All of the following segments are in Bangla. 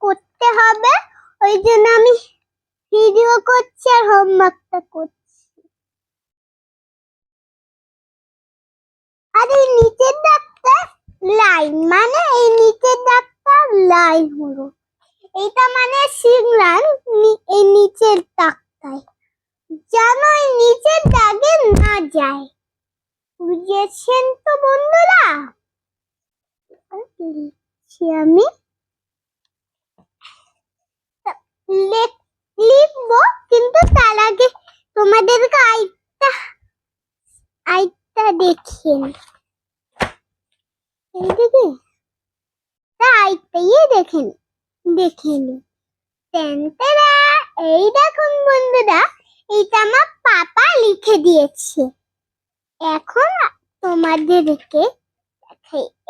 করতে হবে। ওই জন্য আমি ভিডিও করছি আর হোমওয়ার্কটা করছি। আর এই নিচের দাগটা লাইন মানে এই নিচের দাগটা লাইন হলো। এটা মানে সিগনাল এই নিচের দাগটায় যেন এই নিচের দাগে না যায়। বুঝেছেন তো বন্ধুরা? আমি লেখ- লিখব, কিন্তু তার আগে তোমাদেরকে আইটা আইটা দেখিয়ে। এইদিকে তা আইটা ইয়ে দেখে নি দেখে নি এই দেখুন বন্ধুরা এটা আমার পাপা লিখে দিয়েছে। এখন তোমাদেরকে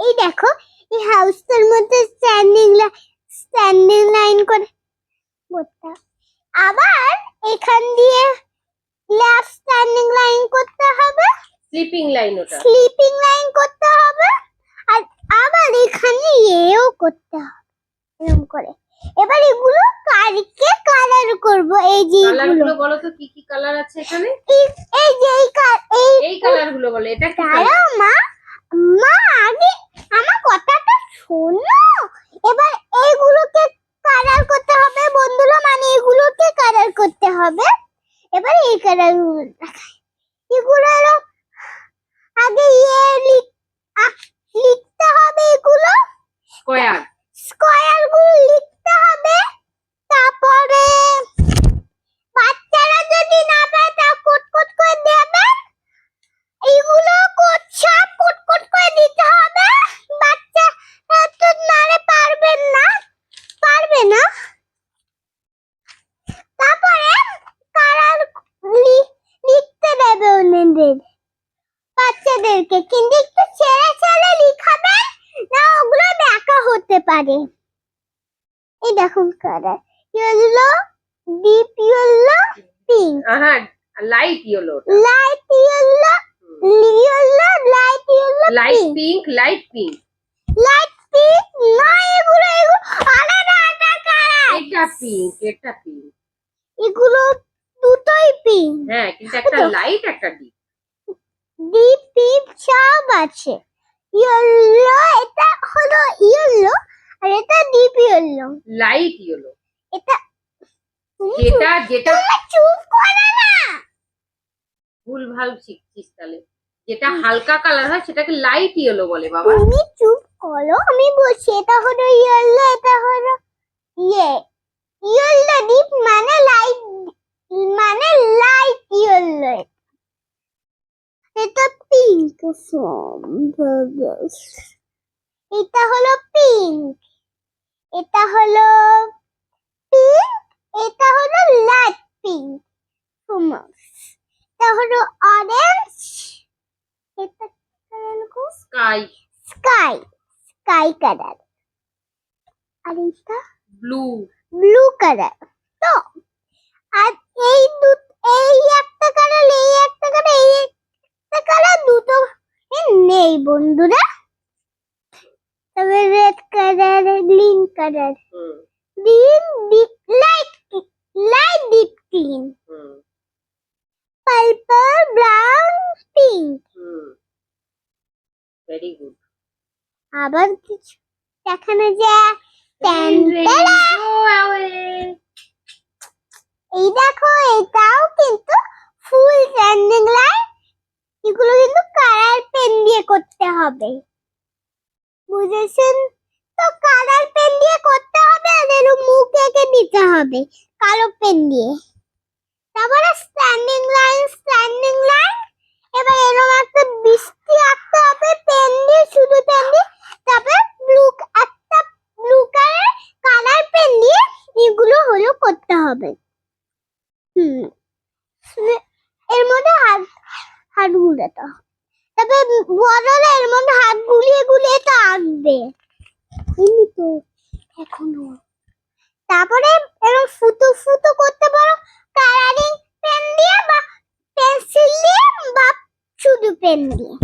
এই দেখো, এই হাউসটার মধ্যে স্ট্যান্ডিং স্ট্যান্ডিং লাইন করে করতে হবে। আবার এখান দিয়ে লেফট স্ট্যান্ডিং লাইন করতে হবে। স্লিপিং লাইন ওটা। স্লিপিং লাইন করতে হবে। আর আবার এখানে এও করতে হবে। এরকম করে। এবার এগুলো কালকে কালার করব। এই যে কালারগুলো গুলো বলো তো কি কি কালার আছে এখানে? এই- যে এই এই এই কালারগুলো বলো এটা কি কালার মা মা আগে আমার কথাটা শোনো এবার এইগুলোকে কালার করতে হবে বন্ধুরা মানে এগুলোকে কালার করতে হবে। এবার এই কালার এগুলো হলো আগে ইয়ে লিখ- আ- লিখতে হবে এগুলো স্কোয়ার স্কোয়ারগুলো লিখতে হবে তারপরে বাচ্চারা যদি না পায় তা কোট কোট করে দেবে এইগুলো কোচ্ছা কোট কোট করে দিতে হবে বাচ্চা তো নারে পারবেন না পারবে না তারপরে কালার লিখতে দেবে ওনাদের বাচ্চাদেরকে। কিন্তু একটু ছেড়ে ছেড়ে লিখাবেন না ওগুলো দেখা হতে পারে। এই দেখুন colour yellow deep yellow pink. হ্যাঁ light yellow light yellow yellow light yellow light pink. Light pink. Light pink? না এগুলো এগুলো আলাদা আলাদা কালার। এটা পিঙ্ক এটা পিঙ্ক। এগুলো দুটোই পিঙ্ক। হ্যাঁ কিন্তু একটা লাইট একটা ডিপ। ডিপ পিঙ্ক সব আছে। ইয়েলো এটা হলো ইয়েলো আর এটা ডিপ ইয়েলো লাইট ইয়েলো এটা যেটা যেটা চুপ করে না। ভুল ভালো শিখছিস তাহলে। যেটা হালকা কালার হয় সেটাকে লাইট ইয়েলো বলে বাবা। তুমি চুপ করো আমি বলছি এটা হলো ইয়েলো এটা হলো ইয়ে। ইয়েলো ডিপ মানে লাইট মানে লাইট ইয়েলো এটা পিঙ্ক এটা হলো পিঙ্ক এটা হলো পিঙ্ক এটা হলো লাইট পিঙ্ক এটা হলো অরেঞ্জ এটা স্কাই স্কাই স্কাই কালার আর এটা? ব্লু ব্লু কালার তো আর এই দু এই একটা কালার এই একটা কালার এই কালার দুটো? নেই বন্ধুরা। তবে red colour green colour green light light deep green purple brown pink very good আবার কিছু দেখানো যায় ট্যান ট্যারা। এই দেখো এটাও কিন্তু ফুল স্ট্যান্ডিং লাইন এগুলো কিন্তু কালার পেন দিয়ে করতে হবে। বুঝেছেন? তো কালার পেন দিয়ে করতে হবে আর এর মুখ এঁকে দিতে হবে, কালো পেন দিয়ে। তারপরে স্ট্যান্ডিং লাইন স্ট্যান্ডিং লাইন এবার এরকম একটা বৃষ্টি আঁকতে হবে পেন দিয়ে, শুধু পেন দিয়ে তারপরে ব্লু একটা ব্লু কালার কালার পেন দিয়ে এগুলো হলো করতে হবে। হুম। এর মধ্যে হাত হাত গুলাতে হবে তারপরে বড়রা এর মধ্যে হাত গুলিয়ে গুলিয়ে তো আঁকবে এমনি তো এখনও। তারপরে এরকম ফুটো ফুটো করতে পারো কালারিং পেন দিয়ে বা পেন্সিল দিয়ে বা শুধু পেন দিয়ে।